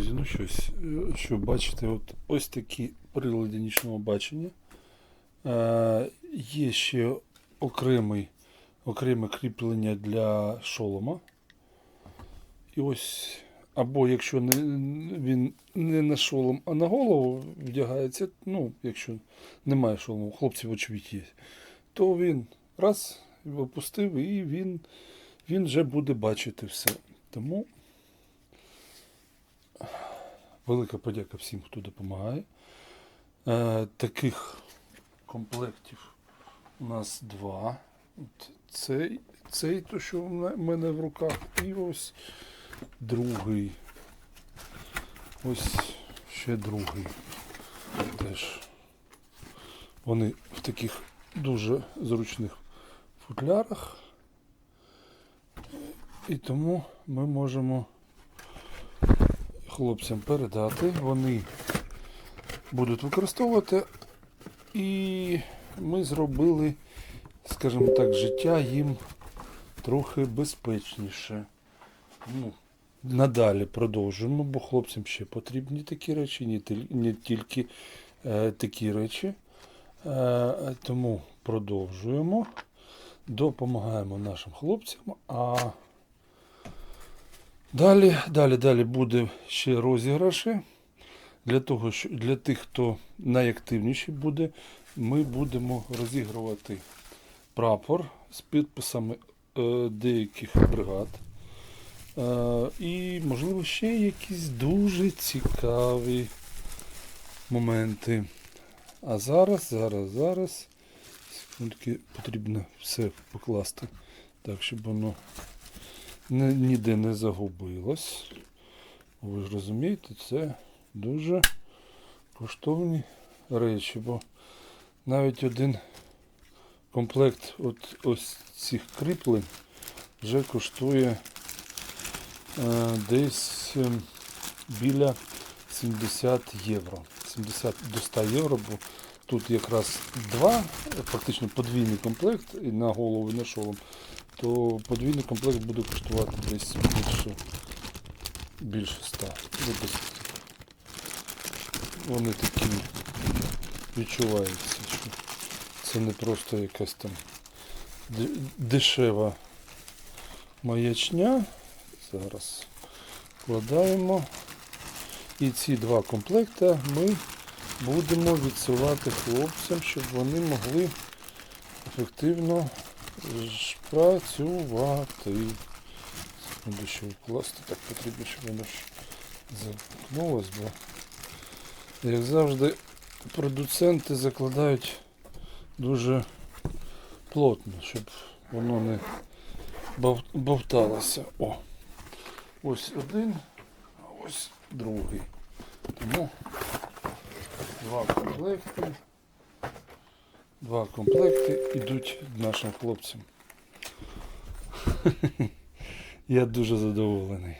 Друзі, ну щось, е, що бачите, от ось такі прилади нічного бачення. Е, є ще окремий, окреме кріплення для шолома. І ось, або якщо не, він не на шолом, а на голову вдягається, ну, якщо немає шолому, хлопців очевидь є, то він раз опустив і він, він вже буде бачити все. Тому велика подяка всім, хто допомагає. Е, таких комплектів у нас два. От цей, цей, то, що в мене в руках, і ось другий. Ось ще другий. Теж. Вони в таких дуже зручних футлярах. І тому ми можемо хлопцям передати. Вони будуть використовувати. І ми зробили, скажімо так, життя їм трохи безпечніше. Ну, надалі продовжуємо, бо хлопцям ще потрібні такі речі, не, тільки е, такі речі. Е, тому продовжуємо, допомагаємо нашим хлопцям. А далі, далі, далі буде ще розіграші. Для, того, що, для тих, хто найактивніший буде, ми будемо розігрувати прапор з підписами е, деяких бригад. Е, і, можливо, ще якісь дуже цікаві моменти. А зараз, зараз, зараз. Секундки, потрібно все покласти так, щоб воно ніде не загубилось. Ви ж розумієте, це дуже коштовні речі, бо навіть один комплект от ось цих кріплень вже коштує е, десь е, біля 70 євро. 70 до 100 євро, бо тут якраз два, фактично подвійний комплект і на голову і на шолом, то подвійний комплект буде коштувати десь більше, більше 100. Ну, вони такі відчуваються, що це не просто якась там дешева маячня. Зараз вкладаємо. І ці два комплекти ми будемо відсилати хлопцям, щоб вони могли ефективно працювати. Секунду ще вкласти, так потрібно, щоб воно ж замкнулось, бо як завжди, продуценти закладають дуже плотно, щоб воно не бовталося. О, ось один, а ось другий. Тому два комплекти. Два комплекти йдуть нашим хлопцям. Я дуже задоволений.